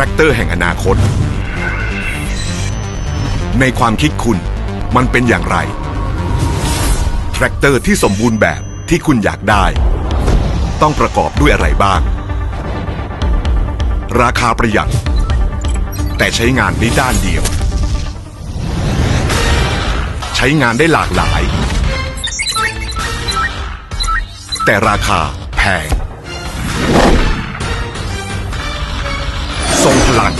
รกเตอร์แห่งอนาคต ในความคิดคุณมันเป็นอย่างไร แทรกเตอร์ที่สมบูรณ์แบบที่คุณอยากได้ ต้องประกอบด้วยอะไรบ้าง ราคาประหยัด แต่ใช้งานได้ด้านเดียว ใช้งานได้หลากหลาย แต่ราคาแพง ทรงพลัง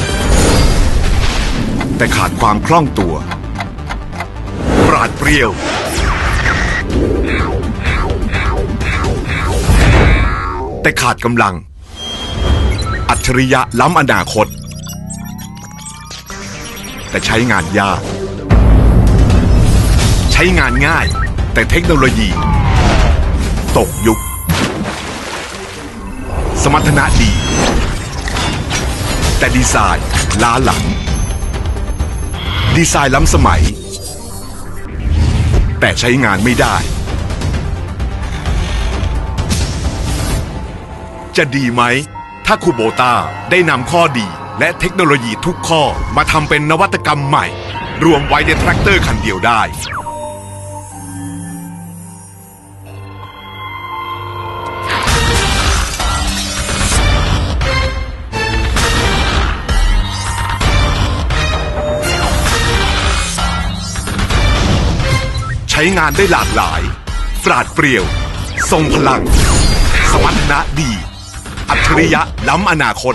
แต่ขาดความคล่องตัว ปราดเปรียว แต่ขาดกำลัง อัจฉริยะล้ำอนาคต แต่ใช้งานยาก ใช้งานง่าย แต่เทคโนโลยี ตกยุค สมรรถนะดี แต่ดีไซน์ล้าหลัง ดีไซน์ล้ำสมัย แต่ใช้งานไม่ได้ จะดีไหม ถ้าคูโบตาได้นำข้อดีและเทคโนโลยีทุกข้อมาทำเป็นนวัตกรรมใหม่ รวมไว้ในแทรกเตอร์คันเดียวได้ ช้งานได้หลากหลาย ปราดเปรียว ทรงพลัง สมรรถนะดี อัจฉริยะล้ำอนาคต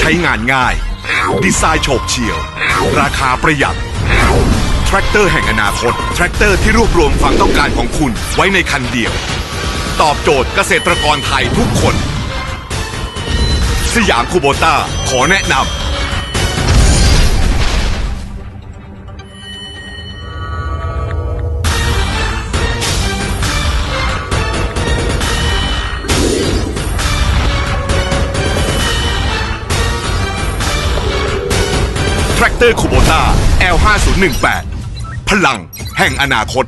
ใช้งานง่าย ดีไซน์โฉบเฉี่ยว ราคาประหยัด แทรกเตอร์แห่งอนาคต แทรกเตอร์ที่รวบรวมความต้องการของคุณไว้ในคันเดียว ตอบโจทย์เกษตรกรไทยทุกคน สยามคูโบต้าขอแนะนำ แทรกเตอร์คูโบต้า L5018 พลังแห่งอนาคต